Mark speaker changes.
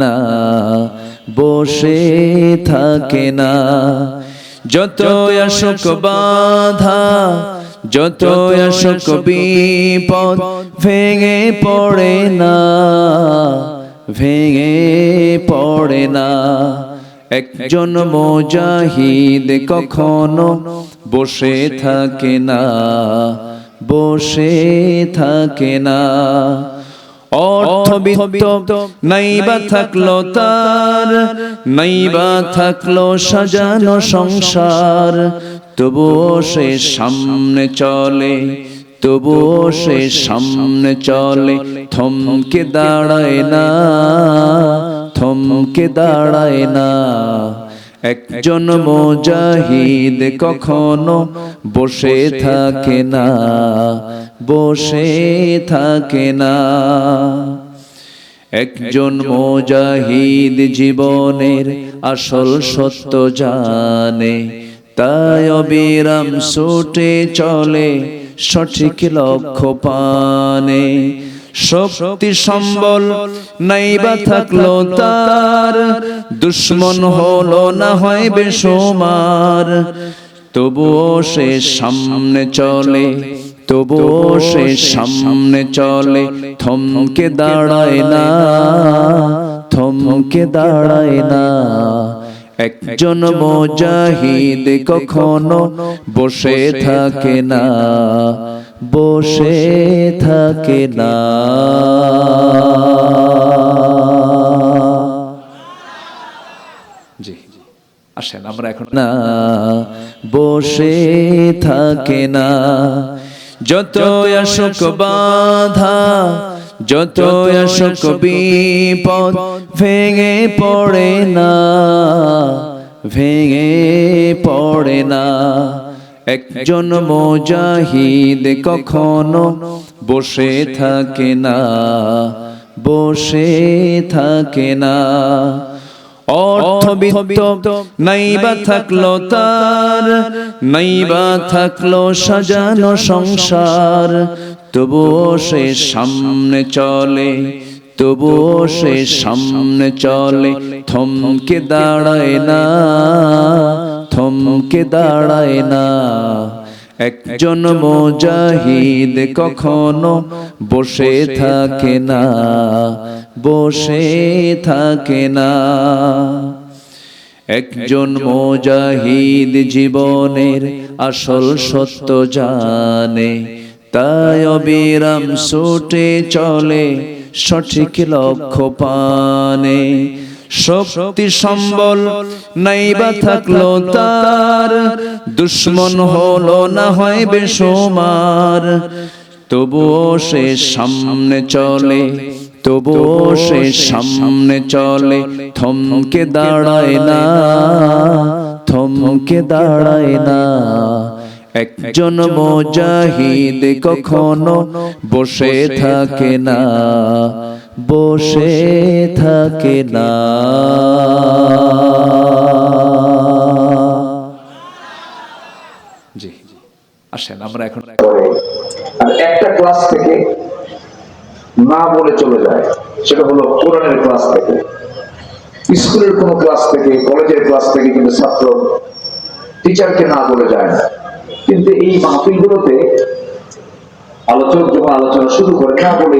Speaker 1: না, বসে থাকে না। যত অশোক বাধা যত অশোক বিপদ, ভেঙে পড়ে না, ভেঙে পড়ে না। একজন মোজাহিদ কখনো বসে থাকে না, বসে থাকে না। অর্থবিত্ত নাইবা থাকল তার নাইবা থাকল সাজানো সংসার। তবুও সে সামনে চলে তবুও সে সামনে চলে থমকে দাঁড়ায় না থমকে দাঁড়ায় না। একজন মোজাহিদ কখনো বসে থাকে না, বসে থাকে না। একজন মোজাহিদ জীবনের আসল সত্য জানে, তাই অবিরাম ছুটে চলে, সঠিক লক্ষ্য পানে। শক্তি সম্বল নাইবা থাকল তার। দুশ্মন হলো না হয় বেসমার তবুও সে সামনে চলে। তবুও সে সামনে চলে। থমকে দাঁড়ায় না। থমকে দাঁড়ায় না। একজন মোজাহিদ কখনো বসে থাকে না, বসে থাকে না। জি, আসেন, আমরা এখন না, বসে থাকে না। যত অশোক বাধা যত অশোক বিপদ ভেঙে পড়ে না, ভেঙে পড়ে না। একজন মোজাহিদ কখনো বসে থাকে না, বসে থাকে না। নাইবা থাকল তার, নাইবা থাকল সাজানো সংসার তবুও সে সামনে চলে তবুও সে সামনে চলে থমকে দাঁড়ায় না থমকে দাঁড়ায় না। একজন মোজাহিদ কখনো বসে থাকে না বসে থাকে না। একজন মোজাহিদ জীবনের আসল সত্য জানে তাই অবিরাম ছুটে চলে সঠিক লক্ষ্য পানে। শক্তি সম্বল নাইবা থাকল তার, দুশ্মন হলো না হয় বেসমার। তবুও সে সামনে চলে, তবুও সে সামনে চলে, থমকে দাঁড়ায় না, থমকে দাঁড়ায় না। একজন মোজাহিদ কখনো বসে থাকে না, বসে থাকে না। জি, আসেন, আমরা এখন
Speaker 2: একটা ক্লাস থেকে না বলে চলে যায়, সেটা হলো কোরআনের ক্লাস থেকে। স্কুলের কোনো ক্লাস থেকে, কলেজের ক্লাস থেকে কিন্তু ছাত্র টিচারকে না বলে যায় না। কিন্তু এই মাহফিলগুলোতে আলোচক যখন আলোচনা শুরু করে না বলে।